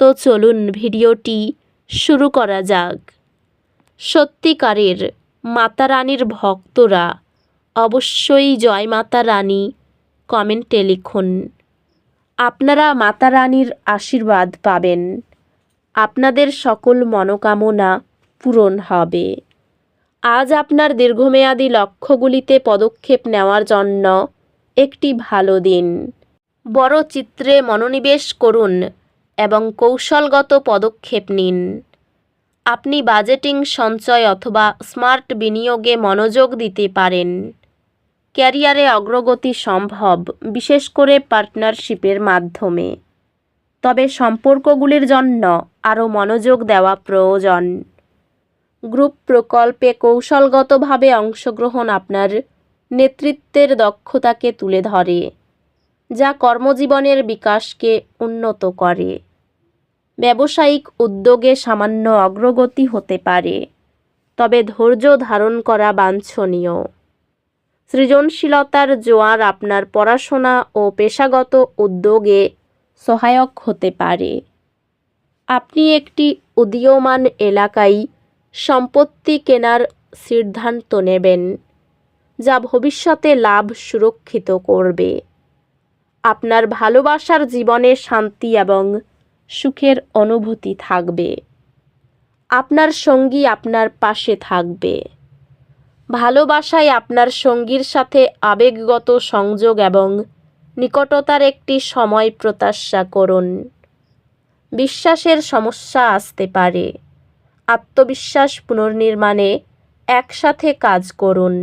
তো চলুন ভিডিওটি শুরু করা যাক। সত্যিকারের মাতা রানীর ভক্তরা অবশ্যই জয় মাতা রানী কমেন্টে লিখুন। আপনারা মাতা রানীর আশীর্বাদ পাবেন। আপনাদের সকল মনোকামনা পূরণ হবে। আজ আপনার দীর্ঘমেয়াদী লক্ষ্যগুলিতে পদক্ষেপ নেওয়ার জন্য একটি ভালো দিন। বড় চিত্রে মনোনিবেশ করুন। এবং কৌশলগত পদক্ষেপ নিন। আপনি বাজেটিং সঞ্চয় অথবা স্মার্ট বিনিয়োগে মনোযোগ দিতে পারেন। ক্যারিয়ারে অগ্রগতি সম্ভব, বিশেষ করে পার্টনারশিপের মাধ্যমে। তবে সম্পর্কগুলির জন্য আরও মনোযোগ দেওয়া প্রয়োজন। গ্রুপ প্রকল্পে কৌশলগতভাবে অংশগ্রহণ আপনার নেতৃত্বের দক্ষতাকে তুলে ধরে, যা কর্মজীবনের বিকাশকে উন্নত করে। ব্যবসায়িক উদ্যোগে সামান্য অগ্রগতি হতে পারে। তবে ধৈর্য ধারণ করা বাঞ্ছনীয়। সৃজনশীলতার জোয়ার আপনার পড়াশোনা ও পেশাগত উদ্যোগে সহায়ক হতে পারে। আপনি একটি উদীয়মান এলাকায় সম্পত্তি কেনার সিদ্ধান্ত নেবেন, যা ভবিষ্যতে লাভ সুরক্ষিত করবে। আপনার ভালোবাসার জীবনে শান্তি এবং সুখের অনুভূতি থাকবে। আপনার সঙ্গী আপনার পাশে থাকবে। ভালোবাসায় আপনার সঙ্গীর সাথে আবেগগত সংযোগ এবং নিকটতার একটি সময় প্রত্যাশা করুন। বিশ্বাসের সমস্যা আসতে পারে। আত্মবিশ্বাস পুনর্নির্মাণে একসাথে কাজ করুন।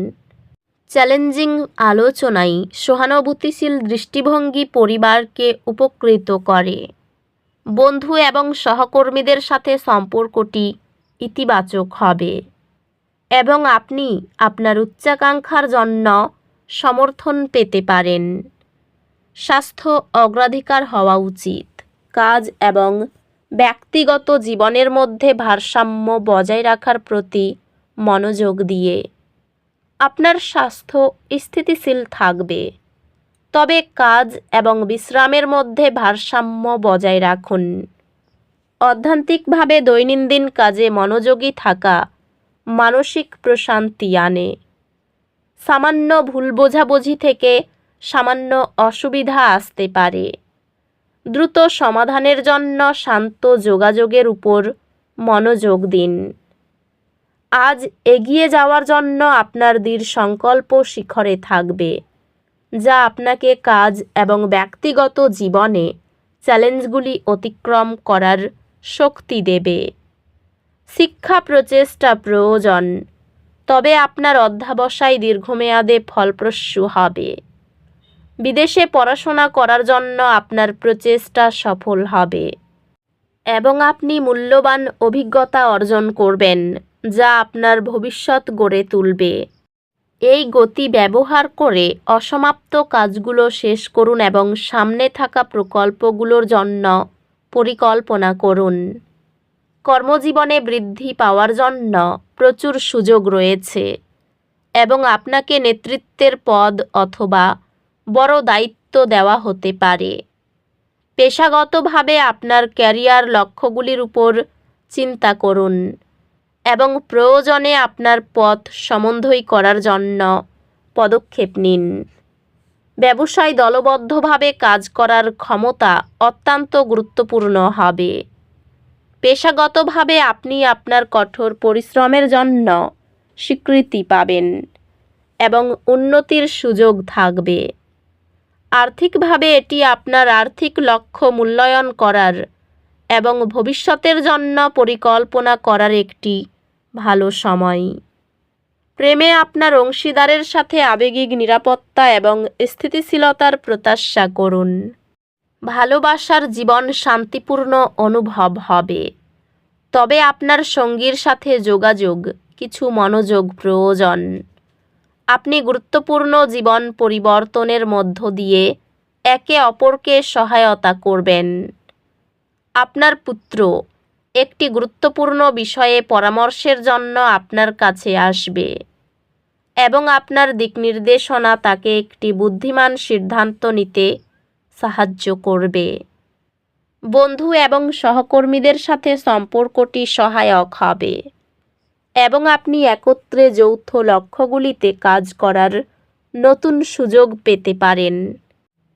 চ্যালেঞ্জিং আলোচনায় সহানুভূতিশীল দৃষ্টিভঙ্গি পরিবারকে উপকৃত করে। বন্ধু এবং সহকর্মীদের সাথে সম্পর্কটি ইতিবাচক হবে। এবং আপনি আপনার উচ্চাকাঙ্ক্ষার জন্য সমর্থন পেতে পারেন। স্বাস্থ্য অগ্রাধিকার হওয়া উচিত। কাজ এবং ব্যক্তিগত জীবনের মধ্যে ভারসাম্য বজায় রাখার প্রতি মনোযোগ দিয়ে। আপনার স্বাস্থ্য স্থিতিশীল থাকবে। তবে কাজ এবং বিশ্রামের মধ্যে ভারসাম্য বজায় রাখুন। অধ্যান্তিকভাবে দৈনন্দিন কাজে মনোযোগী থাকা মানসিক প্রশান্তি আনে। সামান্য ভুল বোঝাবুঝি থেকে সামান্য অসুবিধা আসতে পারে। দ্রুত সমাধানের জন্য শান্ত যোগাযোগের উপর মনোযোগ দিন। আজ এগিয়ে যাওয়ার জন্য আপনার দৃঢ় সংকল্প শিখরে থাকবে। যা আপনাকে কাজ এবং ব্যক্তিগত জীবনে চ্যালেঞ্জগুলি অতিক্রম করার শক্তি দেবে। শিক্ষা প্রচেষ্টা প্রয়োজন, তবে আপনার অধ্যাবসায় দীর্ঘমেয়াদে ফলপ্রসূ হবে। বিদেশে পড়াশোনা করার জন্য আপনার প্রচেষ্টা সফল হবে এবং আপনি মূল্যবান অভিজ্ঞতা অর্জন করবেন, যা আপনার ভবিষ্যৎ গড়ে তুলবে। এই গতি ব্যবহার করে অসমাপ্ত কাজগুলো শেষ করুন এবং সামনে থাকা প্রকল্পগুলোর জন্য পরিকল্পনা করুন। কর্মজীবনে বৃদ্ধি পাওয়ার জন্য প্রচুর সুযোগ রয়েছে এবং আপনাকে নেতৃত্বের পদ অথবা বড় দায়িত্ব দেওয়া হতে পারে। পেশাগতভাবে আপনার ক্যারিয়ার লক্ষ্যগুলির উপর চিন্তা করুন। এবং প্রয়োজনে আপনার পথ সমন্বয় করার জন্য পদক্ষেপ নিন। ব্যবসায় দলবদ্ধভাবে কাজ করার ক্ষমতা অত্যন্ত গুরুত্বপূর্ণ হবে। পেশাগতভাবে আপনি আপনার কঠোর পরিশ্রমের জন্য স্বীকৃতি পাবেন এবং উন্নতির সুযোগ থাকবে। আর্থিকভাবে এটি আপনার আর্থিক লক্ষ্য মূল্যায়ন করার এবং ভবিষ্যতের জন্য পরিকল্পনা করার একটি ভালো সময়। প্রেমে আপনার অংশীদারের সাথে আবেগিক নিরাপত্তা এবং স্থিতিশীলতার প্রত্যাশা করুন। ভালোবাসার জীবন শান্তিপূর্ণ অনুভব হবে। তবে আপনার সঙ্গীর সাথে যোগাযোগ, কিছু মনোযোগ প্রয়োজন। আপনি গুরুত্বপূর্ণ জীবন পরিবর্তনের মধ্য দিয়ে একে অপরকে সহায়তা করবেন। আপনার পুত্র একটি গুরুত্বপূর্ণ বিষয়ে পরামর্শের জন্য আপনার কাছে আসবে এবং আপনার দিক নির্দেশনা তাকে একটি বুদ্ধিমান সিদ্ধান্ত নিতে সাহায্য করবে। বন্ধু এবং সহকর্মীদের সাথে সম্পর্কটি সহায়ক হবে এবং আপনি একত্রে যৌথ লক্ষ্যগুলিতে কাজ করার নতুন সুযোগ পেতে পারেন।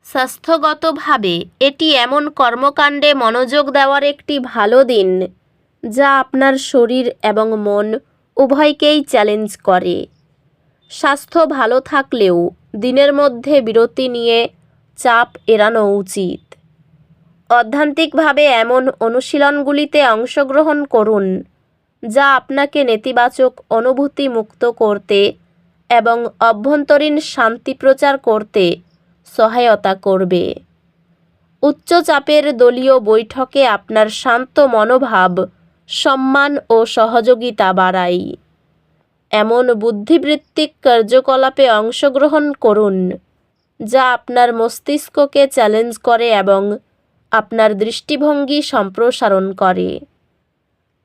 স্বাস্থ্যগতভাবে এটি এমন কর্মকাণ্ডে মনোযোগ দেওয়ার একটি ভালো দিন, যা আপনার শরীর এবং মন উভয়কেই চ্যালেঞ্জ করে। স্বাস্থ্য ভালো থাকলেও দিনের মধ্যে বিরতি নিয়ে চাপ এড়ানো উচিত। অধ্যান্তিকভাবে এমন অনুশীলনগুলিতে অংশগ্রহণ করুন, যা আপনাকে নেতিবাচক অনুভূতি মুক্ত করতে এবং অভ্যন্তরীণ শান্তি প্রচার করতে সহায়তা করবে। উচ্চচাপের দলীয় বৈঠকে আপনার শান্ত মনোভাব, সম্মান ও সহযোগিতা বাড়ায় এমন বুদ্ধিবৃত্তিক কার্যকলাপে অংশগ্রহণ করুন, যা আপনার মস্তিষ্ককে চ্যালেঞ্জ করে এবং আপনার দৃষ্টিভঙ্গি সম্প্রসারণ করে।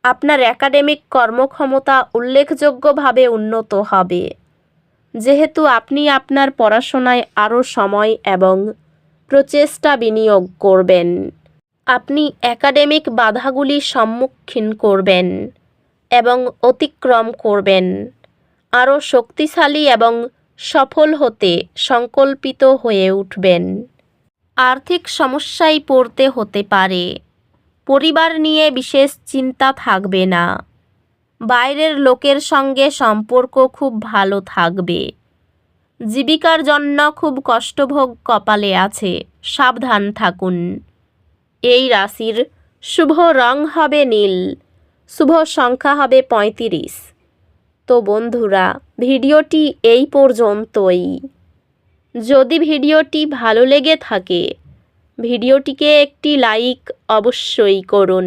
আপনার একাডেমিক কর্মক্ষমতা উল্লেখযোগ্যভাবে উন্নত হবে। যেহেতু আপনি আপনার পড়াশোনায় আরও সময় এবং প্রচেষ্টা বিনিয়োগ করবেন। আপনি একাডেমিক বাধাগুলি সম্মুখীন করবেন এবং অতিক্রম করবেন। আরও শক্তিশালী এবং সফল হতে সংকল্পিত হয়ে উঠবেন। আর্থিক সমস্যায় পড়তে হতে পারে। পরিবার নিয়ে বিশেষ চিন্তা থাকবে না। বাইরের লোকের সঙ্গে সম্পর্ক খুব ভালো থাকবে। জীবিকার জন্য খুব কষ্টভোগ কপালে আছে, সাবধান থাকুন। এই রাশির শুভ রং হবে নীল, শুভ সংখ্যা হবে পঁয়ত্রিশ। তো বন্ধুরা, ভিডিওটি এই পর্যন্তই। যদি ভিডিওটি ভালো লেগে থাকে, ভিডিওটিকে একটি লাইক অবশ্যই করুন।